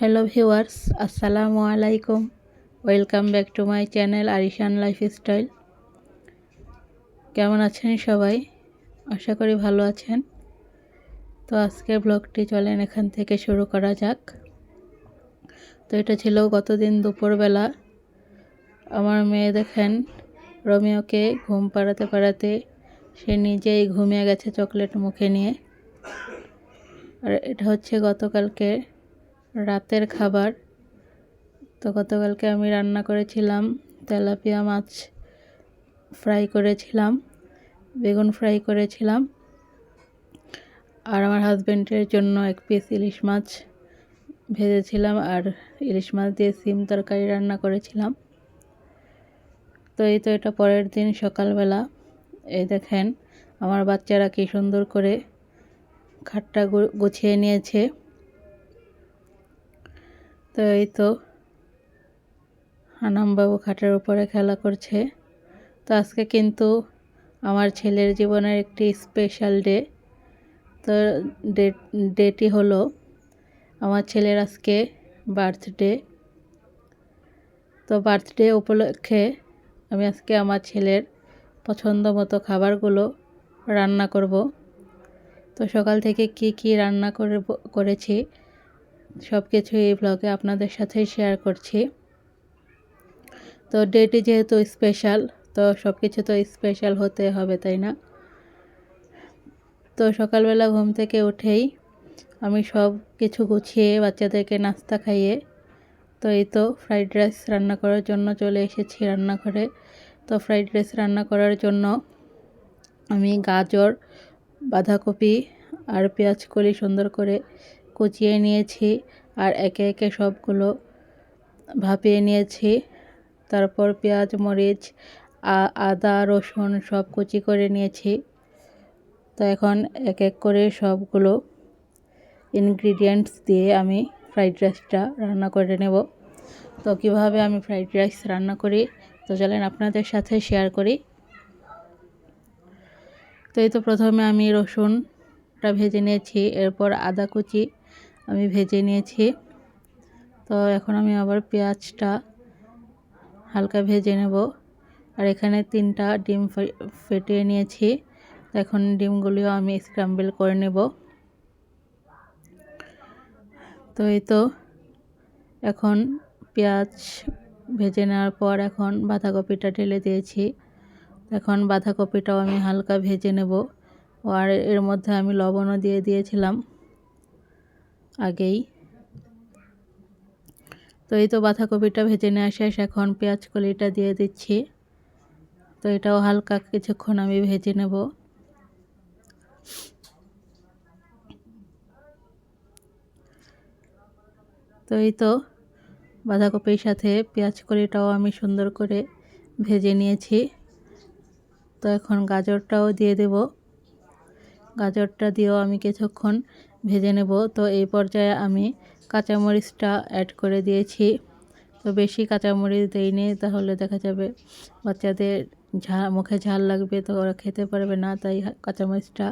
Hello viewers আসসালামু আলাইকুম welcome back to my channel Arishan lifestyle কেমন আছেন সবাই? আশা করি ভালো আছেন। তো আজকে ব্লগটি চলেন এখান থেকে শুরু করা যাক। তো এটা ছিল গতদিন দুপুরবেলা। আমার মেয়ে দেখেন, রোমিওকে ঘুম পাড়াতে পাড়াতে সে নিজেই ঘুমিয়ে গেছে চকলেট মুখে নিয়ে। আর এটা হচ্ছে গতকালকে রাতের খাবার। তো গতকালকে আমি রান্না করেছিলাম তেলাপিয়া মাছ ফ্রাই করেছিলাম, বেগুন ফ্রাই করেছিলাম। আর আমার হাজব্যান্ডের জন্য এক পিস ইলিশ মাছ ভেজেছিলাম আর ইলিশ মাছ দিয়ে সিম তরকারি রান্না করেছিলাম। তো এই তো এটা পরের দিন সকালবেলা। এই দেখেন, আমার বাচ্চারা কি সুন্দর করে খাটটা গুছিয়ে নিয়েছে। তো এই তো। আনামবাবু খাটের উপরে খেলা করছে। তো আজকে কিন্তু আমার ছেলের জীবনের একটি স্পেশাল ডে তো ডেটি হলো আমার ছেলের আজকে বার্থডে তো বার্থডে উপলক্ষে আমি আজকে আমার ছেলের পছন্দ মতো খাবারগুলো রান্না করব। তো সকাল থেকে কি কি রান্না করে করেছি সব কিছু এই ব্লগে আপনাদের সাথে শেয়ার করছি। তো ডেটি যেহেতু স্পেশাল তো সব কিছু তো স্পেশাল হতে হবে, তাই না? তো সকালবেলা ঘুম থেকে উঠেই আমি সব কিছু গুছিয়ে বাচ্চাদেরকে নাস্তা খাইয়ে, তো এই তো ফ্রাইড রাইস রান্না করার জন্য চলে এসেছি রান্নাঘরে। তো ফ্রাইড রাইস রান্না করার জন্য আমি গাজর, বাঁধাকপি আর পেঁয়াজ কলি সুন্দর করে কুচিয়ে নিয়েছি আর একে একে সবগুলো ভাপিয়ে নিয়েছি। তারপর পেঁয়াজ, মরিচ আদা, রসুন সব কুচি করে নিয়েছি। তো এখন এক এক করে সবগুলো ইনগ্রিডিয়েন্টস দিয়ে আমি ফ্রাইড রাইসটা রান্না করে নেব। তো কীভাবে আমি ফ্রাইড রাইস রান্না করি? তো চলেন আপনাদের সাথে শেয়ার করি। তো এই তো প্রথমে আমি রসুনটা ভেজে নিয়েছি, এরপর আদা কুচি আমি ভেজে নিয়েছি। তো এখন আমি আবার পেঁয়াজটা হালকা ভেজে নেব। আর এখানে তিনটা ডিম ফেটিয়ে নিয়েছি। এখন ডিমগুলিও আমি স্ক্রাম্বেল করে নেব। তো এই তো এখন পেঁয়াজ ভেজে নেওয়ার পর এখন বাঁধাকপিটা ঢেলে দিয়েছি। এখন বাঁধাকপিটাও আমি হালকা ভেজে নেব। আর এর মধ্যে আমি লবণও দিয়ে দিয়েছিলাম। আগেই। তো এই তো বাঁধাকপিটা ভেজে নেওয়া শেষ, এখন পেঁয়াজ কলিটা দিয়ে দিচ্ছি। তো এটাও হালকা কিছুক্ষণ আমি ভেজে নেব। তো এই তো বাঁধাকপির সাথে পেঁয়াজ কলিটাও আমি সুন্দর করে ভেজে নিয়েছি। তো এখন গাজরটাও দিয়ে দেব। গাজরটা দিয়েও আমি কিছুক্ষণ ভেজে নেব। তো এই পর্যায়ে আমি কাঁচামরিচটা অ্যাড করে দিয়েছি। তো বেশি কাঁচামরিচ দিইনি, তাহলে দেখা যাবে বাচ্চাদের ঝাল মুখে ঝাল লাগবে, তো ওরা খেতে পারবে না, তাই কাঁচামরিচটা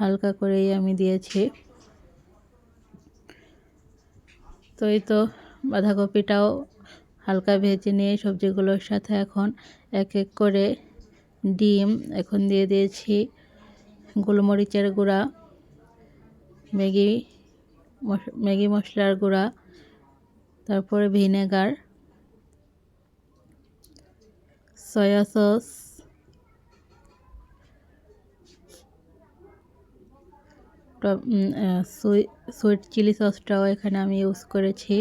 হালকা করেই আমি দিয়েছি। তো এই তো বাঁধাকপিটাও হালকা ভেজে নিয়ে সবজিগুলোর সাথে এখন এক এক করে ডিম এখন দিয়ে দিয়েছি। গোলমরিচের গুঁড়া ম্যাগি ম্যাগি মশলার গুঁড়া, তারপরে vinegar, soy sauce sweet chilli সসটাও এখানে আমি ইউজ করেছি।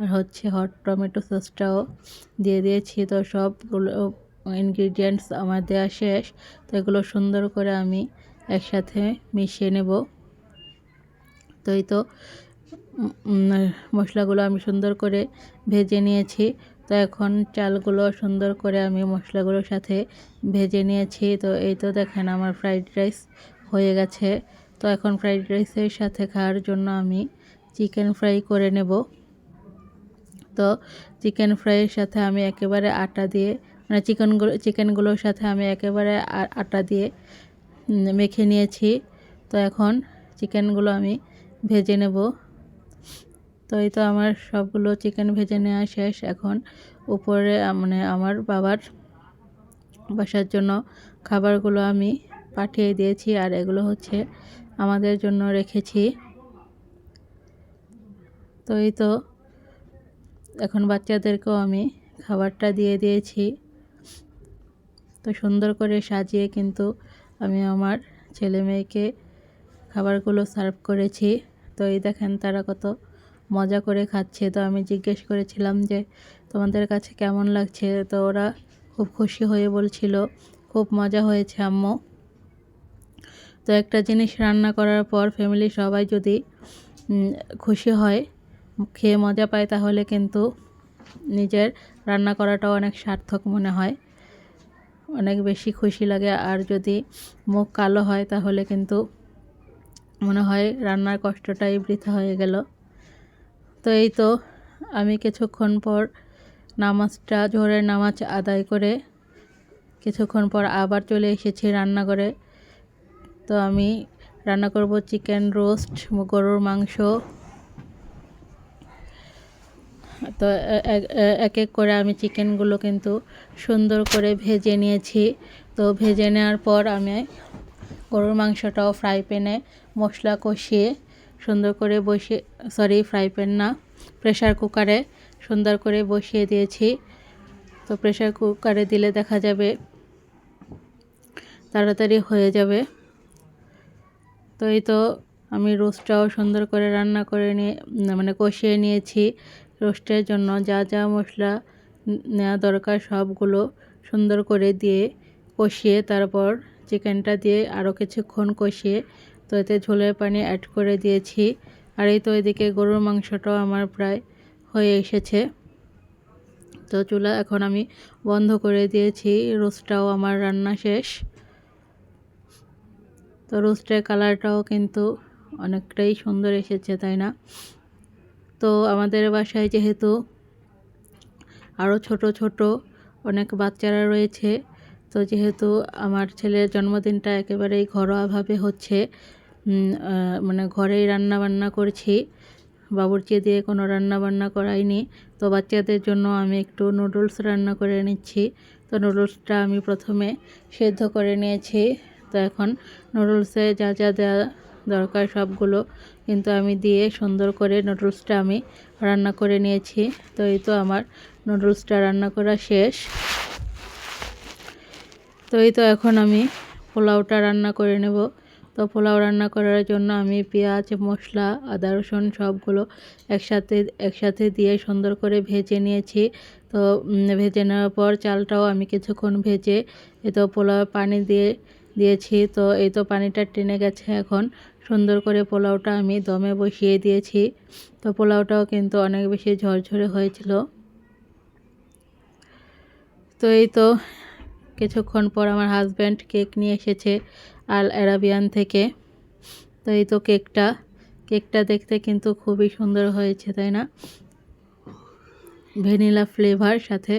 আর হচ্ছে হট টমেটো সসটাও দিয়ে দিয়েছি। তো সবগুলো ইনগ্রিডিয়েন্টস আমার দেওয়া শেষ। তো এগুলো সুন্দর করে আমি একসাথে মিশিয়ে নেব। তো এই তো মশলাগুলো আমি সুন্দর করে ভেজে নিয়েছি। তো এখন চালগুলো সুন্দর করে আমি মশলাগুলোর সাথে ভেজে নিয়েছি। তো এই তো দেখেন আমার ফ্রাইড রাইস হয়ে গেছে। তো এখন ফ্রাইড রাইসের সাথে খাওয়ার জন্য আমি চিকেন ফ্রাই করে নেব। তো চিকেন ফ্রাইয়ের সাথে আমি একেবারে আটা দিয়ে মানে চিকেনগুলো, চিকেনগুলোর সাথে আমি একেবারে আটা দিয়ে মেখে নিয়েছি। তো এখন চিকেনগুলো আমি ভেজে নেব। তো এই তো আমার সবগুলো চিকেন ভেজে নেওয়া শেষ। এখন উপরে মানে আমার বাবার বাসার জন্য খাবারগুলো আমি পাঠিয়ে দিয়েছি আর এগুলো হচ্ছে আমাদের জন্য রেখেছি। তো এই তো এখন বাচ্চাদেরকেও আমি খাবারটা দিয়ে দিয়েছি। তো সুন্দর করে সাজিয়ে কিন্তু আমি আমার ছেলে মেয়েকে খাবারগুলো সার্ভ করেছি। তো এই দেখেন তারা কত মজা করে খাচ্ছে। তো আমি জিজ্ঞেস করেছিলাম যে, তোমাদের কাছে কেমন লাগছে? তো ওরা খুব খুশি হয়ে বলছিল, খুব মজা হয়েছে আম্মু। তো একটা জিনিস রান্না করার পর ফ্যামিলি সবাই যদি খুশি হয়, খেয়ে মজা পায়, তাহলে কিন্তু নিজের রান্না করাটাও অনেক সার্থক মনে হয়। অনেক বেশি খুশি লাগে। আর যদি মুখ কালো হয়, তাহলে কিন্তু মনে হয় রান্নার কষ্টটাই বৃথা হয়ে গেল। তো এই তো আমি কিছুক্ষণ পর নামাজটা, জোহরের নামাজ আদায় করে কিছুক্ষণ পর আবার চলে এসেছি রান্নাঘরে। তো আমি রান্না করব চিকেন রোস্ট, গরুর মাংস। তো এক এক করে আমি চিকেনগুলো কিন্তু সুন্দর করে ভেজে নিয়েছি। তো ভেজে নেওয়ার পর আমি গরুর মাংসটাও ফ্রাই প্যানে মশলা কষিয়ে সুন্দর করে বসিয়ে সরি ফ্রাই প্যান না প্রেশার কুকারে সুন্দর করে বসিয়ে দিয়েছি। তো প্রেশার কুকারে দিলে দেখা যাবে তাড়াতাড়ি হয়ে যাবে। তো এই তো আমি রোস্টটাও সুন্দর করে রান্না করে নিয়ে মানে কষিয়ে নিয়েছি। রোস্টের জন্য যা যা মশলা নেওয়া দরকার সবগুলো সুন্দর করে দিয়ে কষিয়ে তারপর চিকেনটা দিয়ে আরও কিছুক্ষণ কষিয়ে তো এতে ঝোলের পানি অ্যাড করে দিয়েছি। আর এই তো এদিকে গরুর মাংসটাও আমার প্রায় হয়ে এসেছে। তো চুলা এখন আমি বন্ধ করে দিয়েছি। রোস্টটাও আমার রান্না শেষ। তো রোস্টের কালারটাও কিন্তু অনেকটাই সুন্দর এসেছে, তাই না? তো আমাদের বাসায় যেহেতু আরও ছোট ছোট অনেক বাচ্চারা রয়েছে তো যেহেতু আমার ছেলের জন্মদিনটা একেবারেই ঘরোয়াভাবে হচ্ছে মানে ঘরেই রান্না বান্না করছি। বাবুর্চি দিয়ে কোনো রান্না বান্না করাইনি। তো বাচ্চাদের জন্য আমি একটু নুডলস রান্না করে নিচ্ছি। তো নুডলসটা আমি প্রথমে সেদ্ধ করে নিয়েছি। তো এখন নুডলসে যা যা দেওয়া দরকার সবগুলো কিন্তু আমি দিয়ে সুন্দর করে নুডলসটা আমি রান্না করে নিয়েছি। তো এই তো আমার নুডলসটা রান্না করা শেষ। তো এই তো এখন আমি পোলাওটা রান্না করে নেব। তো পোলাও রান্না করার জন্য আমি পেঁয়াজ, মশলা, আদা, রসুন সবগুলো একসাথে একসাথে দিয়ে সুন্দর করে ভেজে নিয়েছি। তো ভেজে নেওয়ার পর চালটাও আমি কিছুক্ষণ ভেজে এই তো পোলাও পানি দিয়ে দিয়েছি। তো এই তো পানিটা টেনে গেছে এখন। সুন্দর করে পোলাওটা আমি দমে বসিয়ে দিয়েছি। তো পোলাওটাও কিন্তু অনেক বেশি ঝরঝরে হয়েছিল। তো এই তো কিছুক্ষণ পর আমার হাজব্যান্ড কেক নিয়ে এসেছে আল অ্যারাবিয়ান থেকে। তো এই তো কেকটা কেকটা দেখতে কিন্তু খুবই সুন্দর হয়েছে, তাই না? ভ্যানিলা ফ্লেভার সাথে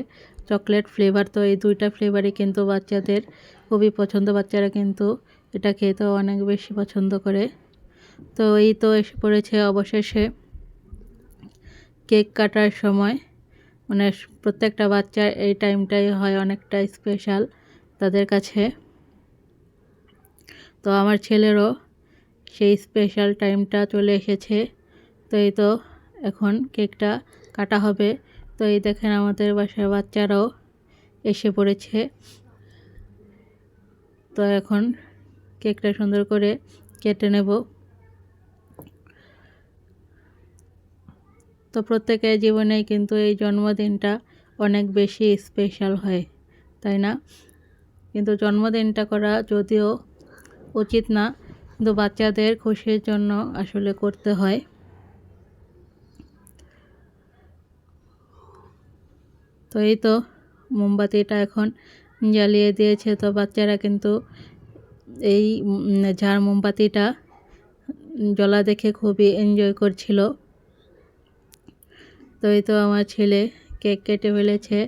চকলেট ফ্লেভার তো এই দুইটা ফ্লেভারই কিন্তু বাচ্চাদের খুবই পছন্দ। বাচ্চারা কিন্তু এটা খেতেও অনেক বেশি পছন্দ করে। তো এই তো এসে পড়েছে অবশেষে কেক কাটার সময়। মানে প্রত্যেকটা বাচ্চার এই টাইমটাই হয় অনেকটা স্পেশাল তাদের কাছে। তো আমার ছেলেরও সেই স্পেশাল টাইমটা চলে এসেছে। তো এই তো এখন কেকটা কাটা হবে। তো এই দেখেন আমাদের বাসার বাচ্চারাও এসে পড়েছে। তো এখন কেকটা সুন্দর করে কেটে নেব। তো প্রত্যেকের জীবনেই কিন্তু এই জন্মদিনটা অনেক বেশি স্পেশাল হয়, তাই না? কিন্তু জন্মদিনটা করা যদিও উচিত না, কিন্তু বাচ্চাদের খুশির জন্য আসলে করতে হয়। তো এই তো মোমবাতিটা এখন জ্বালিয়ে দিয়েছে, তো বাচ্চারা কিন্তু এই ঝাড় মোমবাতিটা জ্বলা দেখে খুবই এনজয় করছিল। তো এই তো আমার ছেলে কেক কেটে ফেলেছে।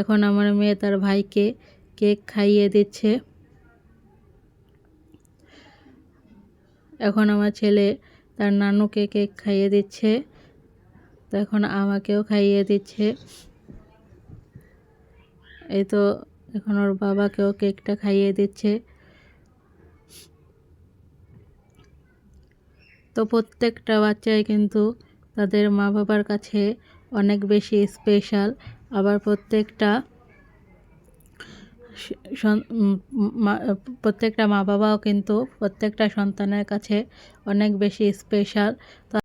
এখন আমার মেয়ে তার ভাইকে কেক খাইয়ে দিচ্ছে। এখন আমার ছেলে তার নানুকে কেক খাইয়ে দিচ্ছে। তো এখন আমাকেও খাইয়ে দিচ্ছে। এই তো এখন ওর বাবাকেও কেকটা খাইয়ে দিচ্ছে। তো প্রত্যেকটা বাচ্চাই কিন্তু তাদের মা বাবার কাছে অনেক বেশি স্পেশাল আবার প্রত্যেকটা প্রত্যেকটা মা বাবাও কিন্তু প্রত্যেকটা সন্তানের কাছে অনেক বেশি স্পেশাল